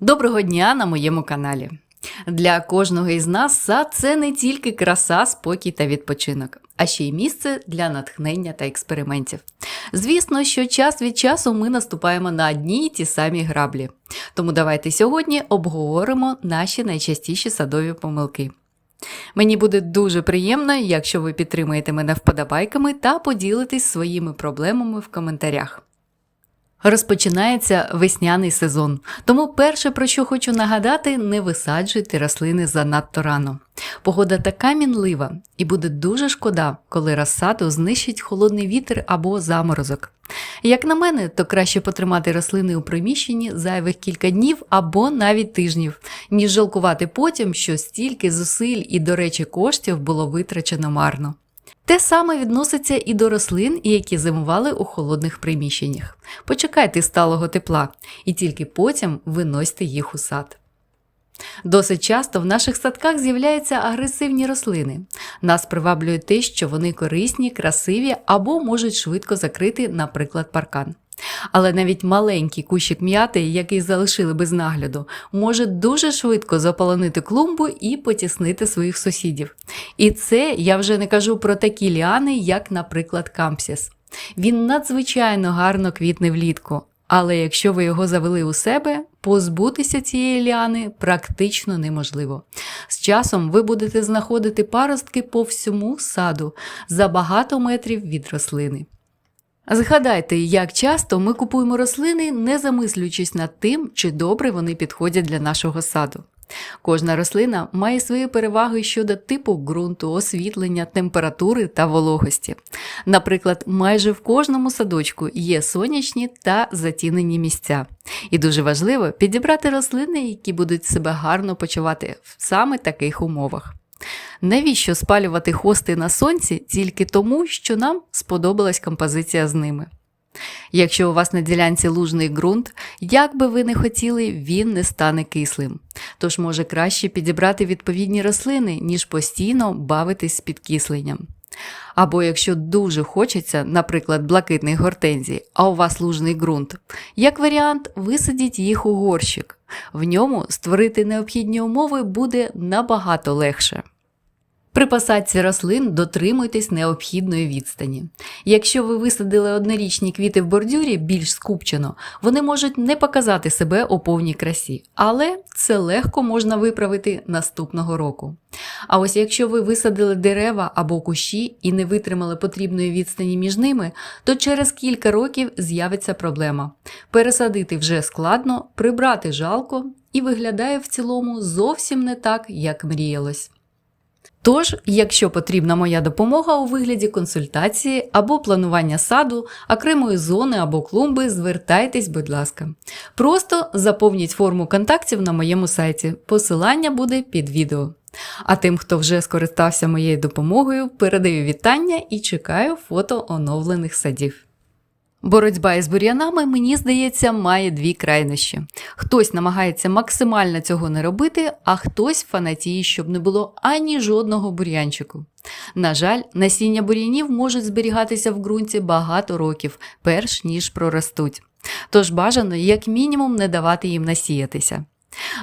Доброго дня на моєму каналі. Для кожного із нас сад це не тільки краса, спокій та відпочинок, а ще й місце для натхнення та експериментів. Звісно, що час від часу ми наступаємо на одні й ті самі граблі. Тому давайте сьогодні обговоримо наші найчастіші садові помилки. Мені буде дуже приємно, якщо ви підтримаєте мене вподобайками та поділитесь своїми проблемами в коментарях. Розпочинається весняний сезон, тому перше, про що хочу нагадати, не висаджуйте рослини занадто рано. Погода така мінлива, і буде дуже шкода, коли розсаду знищить холодний вітер або заморозок. Як на мене, то краще потримати рослини у приміщенні зайвих кілька днів або навіть тижнів, ніж жалкувати потім, що стільки зусиль і, до речі, коштів було витрачено марно. Те саме відноситься і до рослин, які зимували у холодних приміщеннях. Почекайте сталого тепла і тільки потім виносьте їх у сад. Досить часто в наших садках з'являються агресивні рослини. Нас приваблює те, що вони корисні, красиві або можуть швидко закрити, наприклад, паркан. Але навіть маленький кущик м'яти, який залишили без нагляду, може дуже швидко заполонити клумбу і потіснити своїх сусідів. І це я вже не кажу про такі ліани, як, наприклад, кампсіс. Він надзвичайно гарно квітне влітку, але якщо ви його завели у себе, позбутися цієї ліани практично неможливо. З часом ви будете знаходити паростки по всьому саду за багато метрів від рослини. Згадайте, як часто ми купуємо рослини, не замислюючись над тим, чи добре вони підходять для нашого саду. Кожна рослина має свої переваги щодо типу ґрунту, освітлення, температури та вологості. Наприклад, майже в кожному садочку є сонячні та затінені місця. І дуже важливо підібрати рослини, які будуть себе гарно почувати в саме таких умовах. Навіщо спалювати хости на сонці тільки тому, що нам сподобалась композиція з ними? Якщо у вас на ділянці лужний ґрунт, як би ви не хотіли, він не стане кислим. Тож може краще підібрати відповідні рослини, ніж постійно бавитись з підкисленням. Або якщо дуже хочеться, наприклад, блакитний гортензій, а у вас лужний ґрунт, як варіант, висадіть їх у горщик. В ньому створити необхідні умови буде набагато легше. При посадці рослин дотримуйтесь необхідної відстані. Якщо ви висадили однорічні квіти в бордюрі більш скупчено, вони можуть не показати себе у повній красі, але це легко можна виправити наступного року. А ось якщо ви висадили дерева або кущі і не витримали потрібної відстані між ними, то через кілька років з'явиться проблема. Пересадити вже складно, прибрати жалко і виглядає в цілому зовсім не так, як мріялось. Тож, якщо потрібна моя допомога у вигляді консультації або планування саду, окремої зони або клумби, звертайтесь, будь ласка. Просто заповніть форму контактів на моєму сайті. Посилання буде під відео. А тим, хто вже скористався моєю допомогою, передаю вітання і чекаю фото оновлених садів. Боротьба із бур'янами, мені здається, має дві крайнощі. Хтось намагається максимально цього не робити, а хтось фанатіє, щоб не було ані жодного бур'янчику. На жаль, насіння бур'янів можуть зберігатися в ґрунті багато років, перш ніж проростуть. Тож бажано, як мінімум, не давати їм насіятися.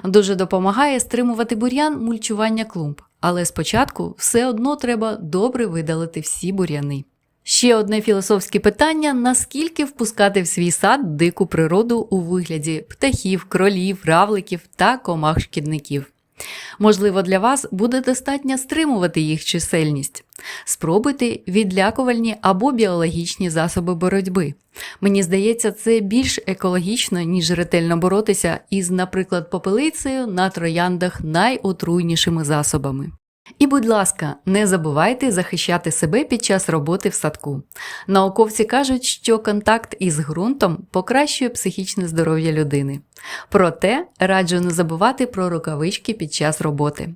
Дуже допомагає стримувати бур'ян мульчування клумб, але спочатку все одно треба добре видалити всі бур'яни. Ще одне філософське питання: наскільки впускати в свій сад дику природу у вигляді птахів, кролів, равликів та комах-шкідників. Можливо, для вас буде достатньо стримувати їх чисельність. Спробуйте відлякувальні або біологічні засоби боротьби. Мені здається, це більш екологічно, ніж ретельно боротися із, наприклад, попелицею на трояндах найотруйнішими засобами. І, будь ласка, не забувайте захищати себе під час роботи в садку. Науковці кажуть, що контакт із ґрунтом покращує психічне здоров'я людини. Проте раджу не забувати про рукавички під час роботи.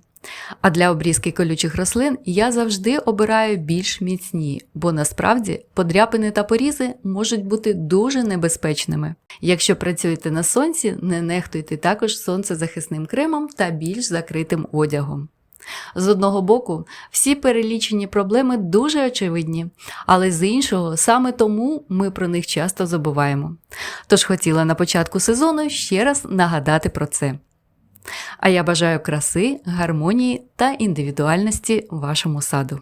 А для обрізки колючих рослин я завжди обираю більш міцні, бо насправді подряпини та порізи можуть бути дуже небезпечними. Якщо працюєте на сонці, не нехтуйте також сонцезахисним кремом та більш закритим одягом. З одного боку, всі перелічені проблеми дуже очевидні, але з іншого, саме тому ми про них часто забуваємо. Тож хотіла на початку сезону ще раз нагадати про це. А я бажаю краси, гармонії та індивідуальності вашому саду.